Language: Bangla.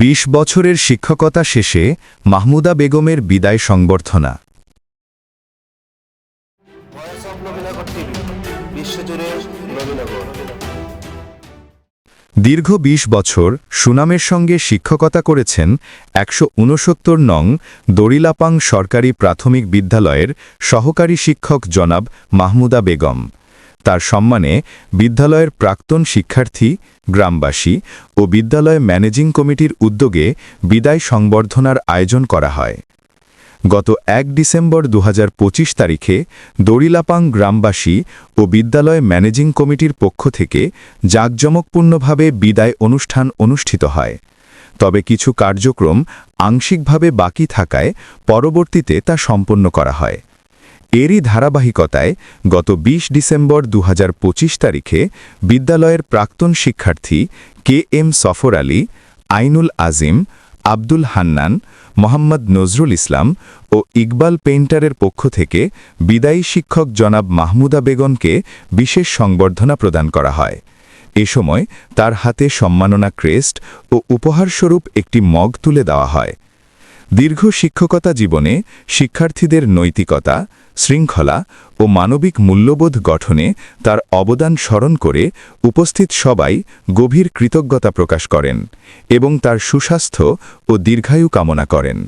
বিশ বছরের শিক্ষকতা শেষে মাহমুদা বেগমের বিদায় সংবর্ধনা। দীর্ঘ ২০ বছর সুনামের সঙ্গে শিক্ষকতা করেছেন একশো উনসত্তর নং দড়িলাপাং সরকারি প্রাথমিক বিদ্যালয়ের সহকারী শিক্ষক জনাব মাহমুদা বেগম। তার সম্মানে বিদ্যালয়ের প্রাক্তন শিক্ষার্থী, গ্রামবাসী ও বিদ্যালয় ম্যানেজিং কমিটির উদ্যোগে বিদায় সংবর্ধনার আয়োজন করা হয়। গত এক ডিসেম্বর দু হাজার পঁচিশ তারিখে দড়িলাপাং গ্রামবাসী ও বিদ্যালয় ম্যানেজিং কমিটির পক্ষ থেকে জাঁকজমকপূর্ণভাবে বিদায় অনুষ্ঠান অনুষ্ঠিত হয়। তবে কিছু কার্যক্রম আংশিকভাবে বাকি থাকায় পরবর্তীতে তা সম্পন্ন করা হয়। এরই ধারাবাহিকতায় গত ২০ ডিসেম্বর দু হাজার পঁচিশ তারিখে বিদ্যালয়ের প্রাক্তন শিক্ষার্থী কে এম সফর আলী, আইনুল আজিম, আব্দুল হান্নান, মোহাম্মদ নজরুল ইসলাম ও ইকবাল পেইন্টারের পক্ষ থেকে বিদায়ী শিক্ষক জনাব মাহমুদা বেগমকে বিশেষ সংবর্ধনা প্রদান করা হয়। এ সময় তার হাতে সম্মাননা ক্রেস্ট ও উপহারস্বরূপ একটি মগ তুলে দেওয়া হয়। দীর্ঘ শিক্ষকতা জীবনে শিক্ষার্থীদের নৈতিকতা, শৃঙ্খলা ও মানবিক মূল্যবোধ গঠনে তার অবদান স্মরণ করে উপস্থিত সবাই গভীর কৃতজ্ঞতা প্রকাশ করেন এবং তার সুস্বাস্থ্য ও দীর্ঘায়ু কামনা করেন।